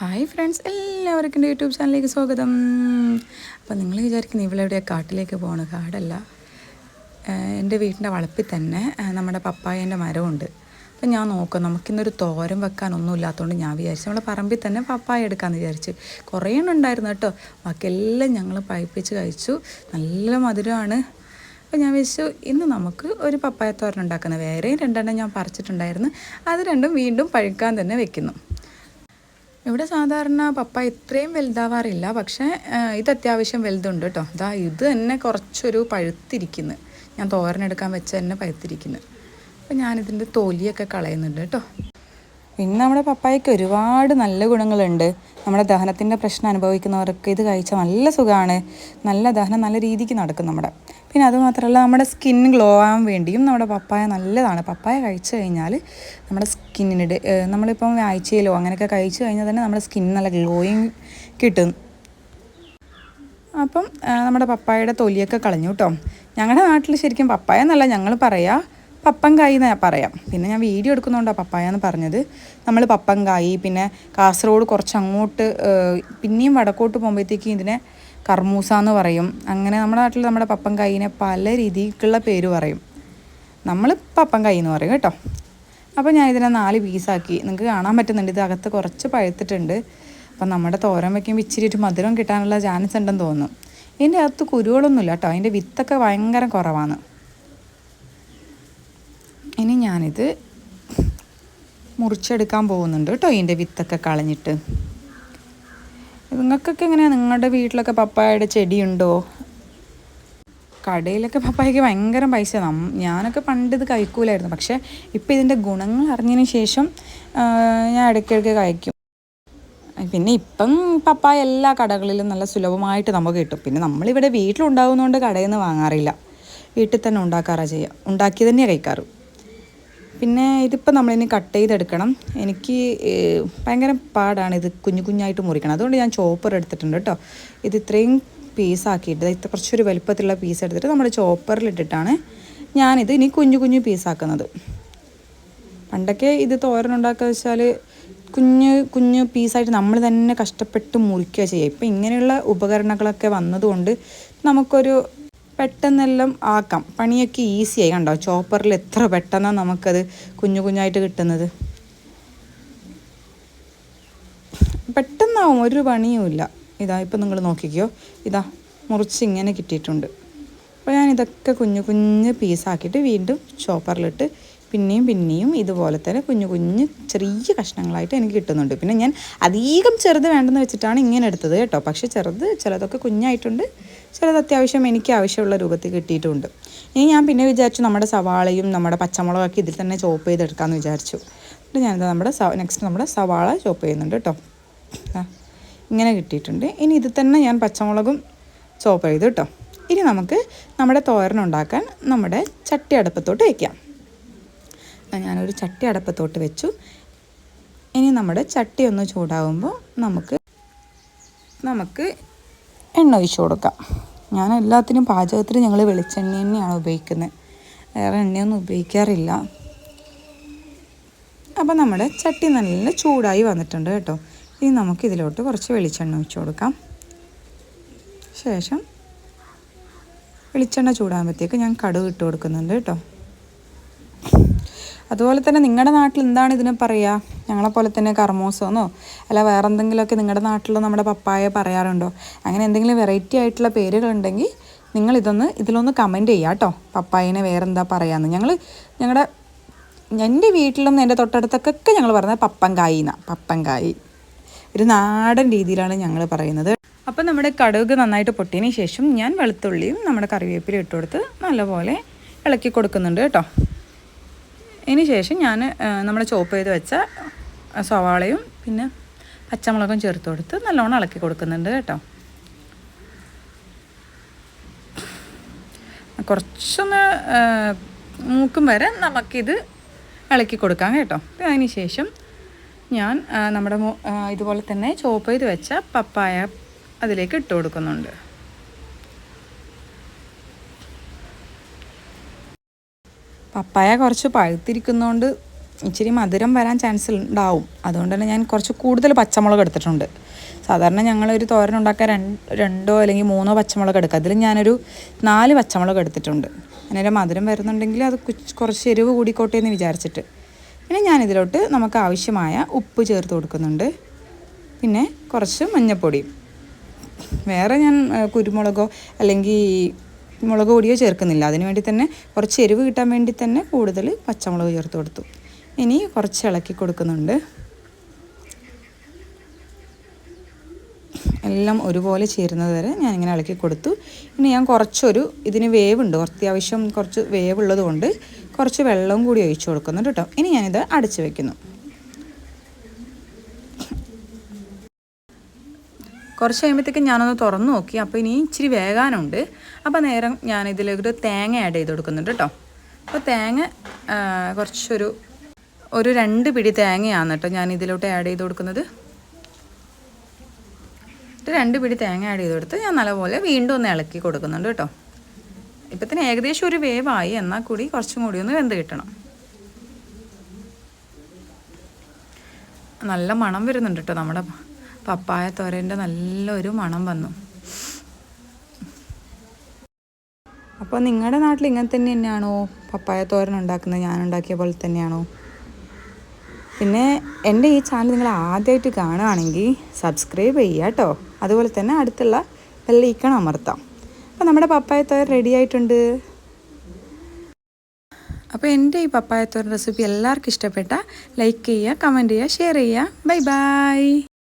Hi friends എല്ലാവർക്കും എന്റെ YouTube ചാനലിലേക്ക് സ്വാഗതം. അപ്പോൾ നിങ്ങൾ വിചാരിക്കുന്നത് ഇവളെവിടെയാണ് കാട്ടിലേക്ക് പോകണം കാടല്ല. എന്റെ വീട്ടിന്റെ വളപ്പിൽ തന്നെ നമ്മുടെ പപ്പായന്റെ മരമുണ്ട്. അപ്പം ഞാൻ നോക്കാം നമുക്കിന്നൊരു തോരം വെക്കാനൊന്നും ഇല്ലാത്തതുകൊണ്ട് ഞാൻ വിചാരിച്ചു. നമ്മളെ പറമ്പിൽ തന്നെ പപ്പായ എടുക്കാമെന്ന് വിചാരിച്ച്. കുറേ എണ്ണം ഉണ്ടായിരുന്നു കേട്ടോ. ബാക്കിയെല്ലാം ഞങ്ങൾ പഴിപ്പിച്ച് കഴിച്ചു. നല്ല മധുരമാണ്. അപ്പോൾ ഞാൻ വിചാരിച്ചു ഇന്ന് നമുക്ക് ഒരു പപ്പായ തോരൻ ഉണ്ടാക്കുന്നത് വേറെയും രണ്ടെണ്ണം ഞാൻ പറിച്ചിട്ടുണ്ടായിരുന്നു. അത് രണ്ടും വീണ്ടും പഴുക്കാൻ തന്നെ വെക്കുന്നു. ഇവിടെ സാധാരണ പപ്പ ഇത്രയും വലുതാവാറില്ല. പക്ഷേ ഇത് അത്യാവശ്യം വലുതുണ്ട് കേട്ടോ. ഇതാ ഇത് തന്നെ കുറച്ചൊരു പഴുത്തിരിക്കുന്നു. ഞാൻ തോരനെടുക്കാൻ വെച്ച് തന്നെ പഴുത്തിരിക്കുന്നു. അപ്പോൾ ഞാനിതിന്റെ തൊലിയൊക്കെ കളയുന്നുണ്ട് കേട്ടോ. പിന്നെ നമ്മുടെ പപ്പായക്ക് ഒരുപാട് നല്ല ഗുണങ്ങളുണ്ട്. നമ്മുടെ ദഹനത്തിന്റെ പ്രശ്നം അനുഭവിക്കുന്നവർക്ക് ഇത് കഴിച്ചാൽ നല്ല സുഖമാണ്. നല്ല ദഹനം നല്ല രീതിക്ക് നടക്കും നമ്മുടെ. പിന്നെ അതുമാത്രമല്ല നമ്മുടെ സ്കിൻ ഗ്ലോ ആവാൻ വേണ്ടിയും നമ്മുടെ പപ്പായ നല്ലതാണ്. പപ്പായ കഴിച്ചു കഴിഞ്ഞാൽ നമ്മുടെ സ്കിന്നിന്റെ നമ്മളിപ്പം ആഴ്ചയിലോ അങ്ങനെയൊക്കെ കഴിച്ചു കഴിഞ്ഞാൽ തന്നെ നമ്മുടെ സ്കിൻ നല്ല ഗ്ലോയിങ് കിട്ടും. അപ്പം നമ്മുടെ പപ്പായയുടെ തൊലിയൊക്കെ കളഞ്ഞു കേട്ടോ. ഞങ്ങളുടെ നാട്ടിൽ ശരിക്കും പപ്പായ എന്നല്ല ഞങ്ങൾ പറയാ പപ്പങ്കായി എന്ന് ഞാൻ പറയാം. പിന്നെ ഞാൻ വീഡിയോ എടുക്കുന്നതുകൊണ്ടാണ് പപ്പായ എന്ന് പറഞ്ഞത്. നമ്മൾ പപ്പങ്കായി പിന്നെ കാസർഗോഡ് കുറച്ച് അങ്ങോട്ട് പിന്നെയും വടക്കോട്ട് പോകുമ്പോഴത്തേക്കും ഇതിനെ കർമൂസ എന്ന് പറയും. അങ്ങനെ നമ്മുടെ നാട്ടിൽ നമ്മുടെ പപ്പങ്കായിനെ പല രീതിക്കുള്ള പേര് പറയും. നമ്മൾ പപ്പങ്കായി എന്ന് പറയും കേട്ടോ. അപ്പോൾ ഞാൻ ഇതിനെ നാല് പീസാക്കി. നിങ്ങൾക്ക് കാണാൻ പറ്റുന്നുണ്ട്. ഇത് അകത്ത് കുറച്ച് പഴുത്തിട്ടുണ്ട്. അപ്പം നമ്മുടെ തോരൻ വയ്ക്കുമ്പോൾ ഇച്ചിരി ഒരു മധുരം കിട്ടാനുള്ള ചാൻസ് ഉണ്ടെന്ന് തോന്നുന്നു. ഇതിന്റെ അകത്ത് കുരുകളൊന്നുമില്ല കേട്ടോ. അതിന്റെ വിത്തൊക്കെ ഭയങ്കര കുറവാണ്. ഞാനിത് മുറിച്ചെടുക്കാൻ പോകുന്നുണ്ട് കേട്ടോ ഇതിന്റെ വിത്തൊക്കെ കളഞ്ഞിട്ട്. നിങ്ങൾക്കൊക്കെ എങ്ങനെയാണ് നിങ്ങളുടെ വീട്ടിലൊക്കെ പപ്പായയുടെ ചെടിയുണ്ടോ? കടയിലൊക്കെ പപ്പായക്ക് ഭയങ്കര പൈസ. ഞാനൊക്കെ പണ്ട് ഇത് കഴിക്കൂലായിരുന്നു. പക്ഷേ ഇപ്പം ഇതിന്റെ ഗുണങ്ങൾ അറിഞ്ഞതിന് ശേഷം ഞാൻ ഇടയ്ക്കിടയ്ക്ക് കഴിക്കും. പിന്നെ ഇപ്പം പപ്പായ എല്ലാ കടകളിലും നല്ല സുലഭമായിട്ട് നമുക്ക് കിട്ടും. പിന്നെ നമ്മളിവിടെ വീട്ടിലുണ്ടാകുന്നതുകൊണ്ട് കടയിൽ നിന്ന് വാങ്ങാറില്ല. വീട്ടിൽ തന്നെ ഉണ്ടാക്കാറാണ് ചെയ്യുക ഉണ്ടാക്കി തന്നെയാണ് കഴിക്കാറ്. പിന്നെ ഇതിപ്പോൾ നമ്മളിനി കട്ട് ചെയ്തെടുക്കണം. എനിക്ക് ഭയങ്കര പാടാണ് ഇത് കുഞ്ഞു കുഞ്ഞായിട്ട് മുറിക്കണം. അതുകൊണ്ട് ഞാൻ ചോപ്പർ എടുത്തിട്ടുണ്ട് കേട്ടോ. ഇത് ഇത്രയും പീസാക്കിയിട്ട് ഇത് ഇത്ര കുറച്ചൊരു വലുപ്പത്തിലുള്ള പീസ് എടുത്തിട്ട് നമ്മൾ ചോപ്പറിലിട്ടിട്ടാണ് ഞാനിത് ഇനി കുഞ്ഞു കുഞ്ഞു പീസാക്കുന്നത് പണ്ടൊക്കെ ഇത് തോരനുണ്ടാക്കുക വെച്ചാൽ കുഞ്ഞ് കുഞ്ഞ് പീസായിട്ട് നമ്മൾ തന്നെ കഷ്ടപ്പെട്ട് മുറിക്കുക ചെയ്യുക ഇപ്പം ഇങ്ങനെയുള്ള ഉപകരണങ്ങളൊക്കെ വന്നതുകൊണ്ട് നമുക്കൊരു പെട്ടെന്നെല്ലാം ആക്കാം. പണിയൊക്കെ ഈസിയായി കണ്ടോ? ചോപ്പറിൽ എത്ര പെട്ടെന്നാണ് നമുക്കത് കുഞ്ഞു കുഞ്ഞായിട്ട് കിട്ടുന്നത്. പെട്ടെന്നാവും. ഒരു പണിയുമില്ല ഇതാ ഇപ്പം നിങ്ങൾ നോക്കിക്കോ. ഇതാ മുറിച്ച് ഇങ്ങനെ കിട്ടിയിട്ടുണ്ട്. അപ്പോൾ ഞാൻ ഇതൊക്കെ കുഞ്ഞു കുഞ്ഞ് പീസാക്കിയിട്ട് വീണ്ടും ചോപ്പറിലിട്ട് പിന്നെയും പിന്നെയും ഇതുപോലെ തന്നെ കുഞ്ഞു കുഞ്ഞ് ചെറിയ കഷ്ണങ്ങളായിട്ട് എനിക്ക് കിട്ടുന്നുണ്ട്. പിന്നെ ഞാൻ അധികം ചെറുത് വേണ്ടെന്ന് വെച്ചിട്ടാണ് ഇങ്ങനെ എടുത്തത് കേട്ടോ. പക്ഷേ ചെറുത് ചിലതൊക്കെ കുഞ്ഞായിട്ടുണ്ട്. ചിലത് അത്യാവശ്യം എനിക്ക് ആവശ്യമുള്ള രൂപത്തിൽ കിട്ടിയിട്ടുണ്ട്. ഇനി ഞാൻ പിന്നെ വിചാരിച്ചു നമ്മുടെ സവാളയും നമ്മുടെ പച്ചമുളകൊക്കെ ഇതിൽ തന്നെ ചോപ്പ് ചെയ്തെടുക്കാമെന്ന് വിചാരിച്ചു. എന്നിട്ട് ഞാനിത് നമ്മുടെ നെക്സ്റ്റ് നമ്മുടെ സവാള ചോപ്പ് ചെയ്യുന്നുണ്ട് കേട്ടോ. ഇങ്ങനെ കിട്ടിയിട്ടുണ്ട്. ഇനി ഇത് തന്നെ ഞാൻ പച്ചമുളകും ചോപ്പ് ചെയ്തു കേട്ടോ. ഇനി നമുക്ക് നമ്മുടെ തോരനുണ്ടാക്കാൻ നമ്മുടെ ചട്ടി അടുപ്പത്തോട്ട് വയ്ക്കാം ഞാനൊരു ചട്ടി അടപ്പത്തോട്ട് വെച്ചു. ഇനി നമ്മുടെ ചട്ടി ഒന്ന് ചൂടാവുമ്പോൾ നമുക്ക് നമുക്ക് എണ്ണ ഒഴിച്ചു കൊടുക്കാം. ഞാൻ എല്ലാത്തിനും പാചകത്തിന് ഞങ്ങൾ വെളിച്ചെണ്ണ തന്നെയാണ് ഉപയോഗിക്കുന്നത്. വേറെ എണ്ണയൊന്നും ഉപയോഗിക്കാറില്ല. അപ്പോൾ നമ്മുടെ ചട്ടി നല്ല ചൂടായി വന്നിട്ടുണ്ട് കേട്ടോ. ഇനി നമുക്ക് ഇതിലോട്ട് കുറച്ച് വെളിച്ചെണ്ണ ഒഴിച്ചു കൊടുക്കാം. ശേഷം വെളിച്ചെണ്ണ ചൂടാകുമ്പോഴത്തേക്ക് ഞാൻ കടുക് ഇട്ട് കൊടുക്കുന്നുണ്ട് കേട്ടോ. അതുപോലെ തന്നെ നിങ്ങളുടെ നാട്ടിൽ എന്താണ് ഇതിന് പറയുക ഞങ്ങളെപ്പോലെ തന്നെ കർമോസോന്നോ? അല്ല വേറെ എന്തെങ്കിലുമൊക്കെ നിങ്ങളുടെ നാട്ടിൽ നമ്മുടെ പപ്പായ പറയാറുണ്ടോ? അങ്ങനെ എന്തെങ്കിലും വെറൈറ്റി ആയിട്ടുള്ള പേരുകളുണ്ടെങ്കിൽ നിങ്ങൾ ഇതൊന്ന് ഇതിലൊന്ന് കമന്റ് ചെയ്യുക കേട്ടോ പപ്പായനെ വേറെന്താ പറയാന്ന്. ഞങ്ങൾ ഞങ്ങളുടെ എന്റെ വീട്ടിലും എന്റെ തൊട്ടടുത്തൊക്കെ ഞങ്ങൾ പറയുന്നത് പപ്പങ്കായി എന്നാണ് പപ്പങ്കായി. ഒരു നാടൻ രീതിയിലാണ് ഞങ്ങൾ പറയുന്നത്. അപ്പം നമ്മുടെ കടുക് നന്നായിട്ട് പൊട്ടിയതിന് ശേഷം ഞാൻ വെളുത്തുള്ളിയും നമ്മുടെ കറിവേപ്പിലും ഇട്ട് കൊടുത്ത് നല്ലപോലെ ഇളക്കി കൊടുക്കുന്നുണ്ട് കേട്ടോ. ഇതിന് ശേഷം ഞാൻ നമ്മൾ ചോപ്പ് ചെയ്ത് വെച്ച സവാളയും പിന്നെ പച്ചമുളകും ചേർത്ത് കൊടുത്ത് നല്ലോണം ഇളക്കി കൊടുക്കുന്നുണ്ട് കേട്ടോ. കുറച്ചൊന്ന് മൂക്കും വരെ നമുക്കിത് ഇളക്കി കൊടുക്കാം കേട്ടോ. അതിന് ശേഷം ഞാൻ നമ്മുടെ ഇതുപോലെ തന്നെ ചോപ്പ് ചെയ്ത് വെച്ച പപ്പായ അതിലേക്ക് ഇട്ട് കൊടുക്കുന്നുണ്ട്. പപ്പായ കുറച്ച് പഴുത്തിരിക്കുന്നതുകൊണ്ട് ഇച്ചിരി മധുരം വരാൻ ചാൻസ് ഉണ്ടാവും. അതുകൊണ്ട് തന്നെ ഞാൻ കുറച്ച് കൂടുതൽ പച്ചമുളക് എടുത്തിട്ടുണ്ട്. സാധാരണ ഞങ്ങളൊരു തോരൻ ഉണ്ടാക്കാൻ രണ്ട് അല്ലെങ്കിൽ മൂന്നോ പച്ചമുളക് എടുക്കുക അതിൽ ഞാനൊരു നാല് പച്ചമുളക് എടുത്തിട്ടുണ്ട്. അങ്ങനെ മധുരം വരുന്നുണ്ടെങ്കിൽ അത് കുറച്ച് എരിവ് കൂടിക്കോട്ടെ എന്ന് വിചാരിച്ചിട്ട്. പിന്നെ ഞാനിതിലോട്ട് നമുക്ക് ആവശ്യമായ ഉപ്പ് ചേർത്ത് കൊടുക്കുന്നുണ്ട്. പിന്നെ കുറച്ച് മഞ്ഞൾപ്പൊടിയും വേറെ ഞാൻ കുരുമുളകോ അല്ലെങ്കിൽ മുളക് പൊടിയോ ചേർക്കുന്നില്ല. അതിന് വേണ്ടി തന്നെ കുറച്ച് എരിവ് കിട്ടാൻ വേണ്ടി തന്നെ കൂടുതൽ പച്ചമുളക് ചേർത്ത് കൊടുത്തു. ഇനി കുറച്ച് ഇളക്കി കൊടുക്കുന്നുണ്ട്. എല്ലാം ഒരുപോലെ ചേരുന്നത് വരെ ഞാനിങ്ങനെ ഇളക്കി കൊടുത്തു. ഇനി ഞാൻ കുറച്ചൊരു ഇതിന് വേവുണ്ട്. അത്യാവശ്യം കുറച്ച് വേവുള്ളത് കൊണ്ട് കുറച്ച് വെള്ളവും കൂടി ഒഴിച്ചു കൊടുക്കുന്നുണ്ട് കേട്ടോ. ഇനി ഞാനിത് അടച്ചു വെക്കുന്നു. കുറച്ച് കഴിയുമ്പോഴത്തേക്കും ഞാനൊന്ന് തുറന്നു നോക്കി. അപ്പോൾ ഇനി ഇച്ചിരി വേകാനുണ്ട്. അപ്പോൾ നേരം ഞാൻ ഇതിലൊരു തേങ്ങ ആഡ് ചെയ്ത് കൊടുക്കുന്നുണ്ട് കേട്ടോ അപ്പോൾ തേങ്ങ കുറച്ചൊരു ഒരു രണ്ട് പിടി തേങ്ങയാണ് കേട്ടോ ഞാൻ ഇതിലോട്ട് ആഡ് ചെയ്ത് കൊടുക്കുന്നത്. രണ്ട് പിടി തേങ്ങ ആഡ് ചെയ്ത് കൊടുത്ത് ഞാൻ നല്ലപോലെ വീണ്ടും ഒന്ന് ഇളക്കി കൊടുക്കുന്നുണ്ട് കേട്ടോ ഇപ്പത്തിന് ഏകദേശം ഒരു വേവായി. എന്നാൽ കൂടി കുറച്ചും കൂടി ഒന്ന് വെന്ത് കിട്ടണം. നല്ല മണം വരുന്നുണ്ട് കേട്ടോ നമ്മുടെ പപ്പായ തോരന്റെ നല്ലൊരു മണം വന്നു. അപ്പോൾ നിങ്ങളുടെ നാട്ടിൽ ഇങ്ങനെ തന്നെ തന്നെയാണോ പപ്പായ തോരൻ ഉണ്ടാക്കുന്നത്? ഞാൻ ഉണ്ടാക്കിയ പോലെ തന്നെയാണോ? പിന്നെ എന്റെ ഈ ചാനൽ നിങ്ങൾ ആദ്യമായിട്ട് കാണുകയാണെങ്കിൽ സബ്സ്ക്രൈബ് ചെയ്യുക കേട്ടോ. അതുപോലെ തന്നെ അടുത്തുള്ള ബെല്ലൈക്കൺ അമർത്താം. അപ്പോൾ നമ്മുടെ പപ്പായ തോരൻ റെഡി ആയിട്ടുണ്ട്. അപ്പോൾ എന്റെ ഈ പപ്പായ തോരൻ റെസിപ്പി എല്ലാവർക്കും ഇഷ്ടപ്പെട്ട ലൈക്ക് ചെയ്യുക കമന്റ് ചെയ്യുക ഷെയർ ചെയ്യുക. Bye bye